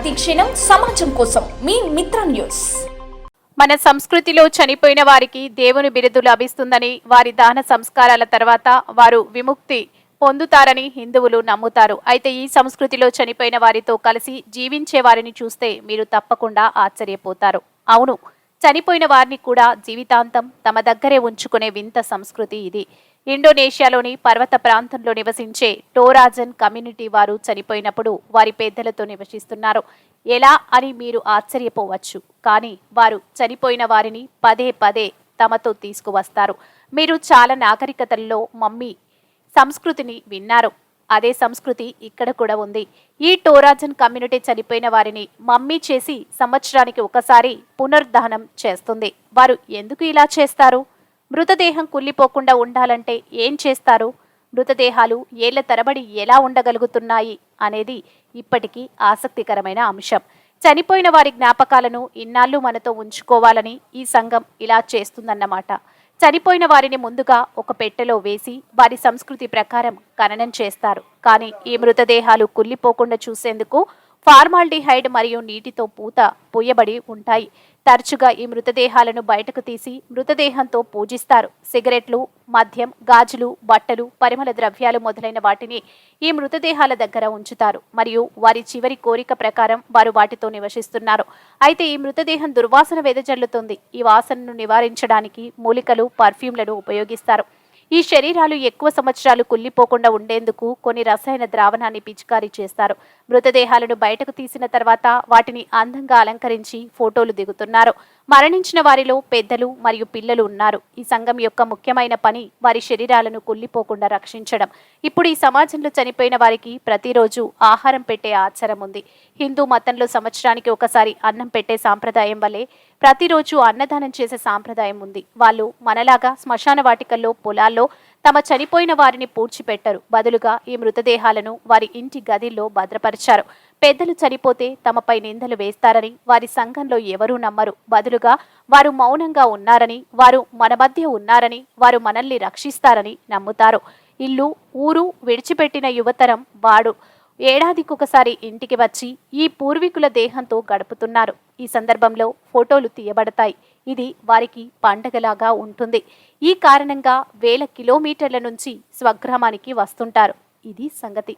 ప్రతిక్షణం సమాజం కోసం మీ మిత్ర న్యూస్. మన సంస్కృతిలో చనిపోయిన వారికి దేవుని బిరుదు లభిస్తుందని వారి దాన సంస్కారాల తర్వాత వారు విముక్తి పొందుతారని హిందువులు నమ్ముతారు. అయితే ఈ సంస్కృతిలో చనిపోయిన వారితో కలిసి జీవించే వారిని చూస్తే మీరు తప్పకుండా ఆశ్చర్యపోతారు. అవును చనిపోయిన వారిని కూడా జీవితాంతం తమ దగ్గరే ఉంచుకునే వింత సంస్కృతి ఇది. ఇండోనేషియాలోని పర్వత ప్రాంతంలో నివసించే టోరాజన్ కమ్యూనిటీ వారు చనిపోయినప్పుడు వారి పెద్దలతో నివసిస్తున్నారు. ఎలా అని మీరు ఆశ్చర్యపోవచ్చు కానీ వారు చనిపోయిన వారిని పదే పదే తమతో తీసుకువస్తారు. మీరు చాలా నాగరికతల్లో మమ్మీ సంస్కృతిని విన్నారు. అదే సంస్కృతి ఇక్కడ కూడా ఉంది. ఈ టోరాజన్ కమ్యూనిటీ చనిపోయిన వారిని మమ్మీ చేసి సంవత్సరానికి ఒకసారి పునర్దహనం చేస్తుంది. వారు ఎందుకు ఇలా చేస్తారు? మృతదేహం కుళ్ళిపోకుండా ఉండాలంటే ఏం చేస్తారు? మృతదేహాలు ఏళ్ళ తరబడి ఎలా ఉండగలుగుతున్నాయి అనేది ఇప్పటికీ ఆసక్తికరమైన అంశం. చనిపోయిన వారి జ్ఞాపకాలను ఇన్నాళ్ళు మనతో ఉంచుకోవాలని ఈ సంఘం ఇలా చేస్తుందన్నమాట. చనిపోయిన వారిని ముందుగా ఒక పెట్టెలో వేసి వారి సంస్కృతి ప్రకారం ఖననం చేస్తారు. కానీ ఈ మృతదేహాలు కుళ్ళిపోకుండా చూసేందుకు ఫార్మాల్డిహైడ్ మరియు నీటితో పూత పూయబడి ఉంటాయి. తరచుగా ఈ మృతదేహాలను బయటకు తీసి మృతదేహంతో పూజిస్తారు. సిగరెట్లు మద్యం గాజులు బట్టలు పరిమళ ద్రవ్యాలు మొదలైన వాటిని ఈ మృతదేహాల దగ్గర ఉంచుతారు. మరియు వారి చివరి కోరిక ప్రకారం వారు వాటితో నివసిస్తున్నారు. అయితే ఈ మృతదేహం దుర్వాసన వెదజల్లుతుంది ఈ వాసనను నివారించడానికి మూలికలు పర్ఫ్యూమ్లను ఉపయోగిస్తారు. ఈ శరీరాలు ఎక్కువ సంవత్సరాలు కుళ్ళిపోకుండా ఉండేందుకు కొన్ని రసాయన ద్రావణాన్ని పిచికారీ చేస్తారు. మృతదేహాలను బయటకు తీసిన తర్వాత వాటిని అందంగా అలంకరించి ఫోటోలు దిగుతున్నారు. మరణించిన వారిలో పెద్దలు మరియు పిల్లలు ఉన్నారు. ఈ సంఘం యొక్క ముఖ్యమైన పని వారి శరీరాలను కుళ్ళిపోకుండా రక్షించడం. ఇప్పుడు ఈ సమాజంలో చనిపోయిన వారికి ప్రతిరోజు ఆహారం పెట్టే ఆచారం ఉంది. హిందూ మతంలో సంవత్సరానికి ఒకసారి అన్నం పెట్టే సాంప్రదాయం వల్లే ప్రతిరోజు అన్నదానం చేసే సాంప్రదాయం ఉంది. వాళ్ళు మనలాగా శ్మశాన వాటికల్లో పొలాల్లో తమ చనిపోయిన వారిని పూడ్చిపెట్టరు. బదులుగా ఈ మృతదేహాలను వారి ఇంటి గదిల్లో భద్రపరిచారు. పెద్దలు చనిపోతే తమపై నిందలు వేస్తారని వారి సంఘంలో ఎవరూ నమ్మరు. బదులుగా వారు మౌనంగా ఉన్నారని వారు మన మధ్య ఉన్నారని వారు మనల్ని రక్షిస్తారని నమ్ముతారు. ఇల్లు ఊరు విడిచిపెట్టిన యువతరం వాడు. ఏడాదికొకసారి ఇంటికి వచ్చి ఈ పూర్వీకుల దేహంతో గడుపుతున్నారు. ఈ సందర్భంలో ఫోటోలు తీయబడతాయి. ఇది వారికి పండగలాగా ఉంటుంది. ఈ కారణంగా వేల కిలోమీటర్ల నుంచి స్వగ్రామానికి వస్తుంటారు. ఇది సంగతి.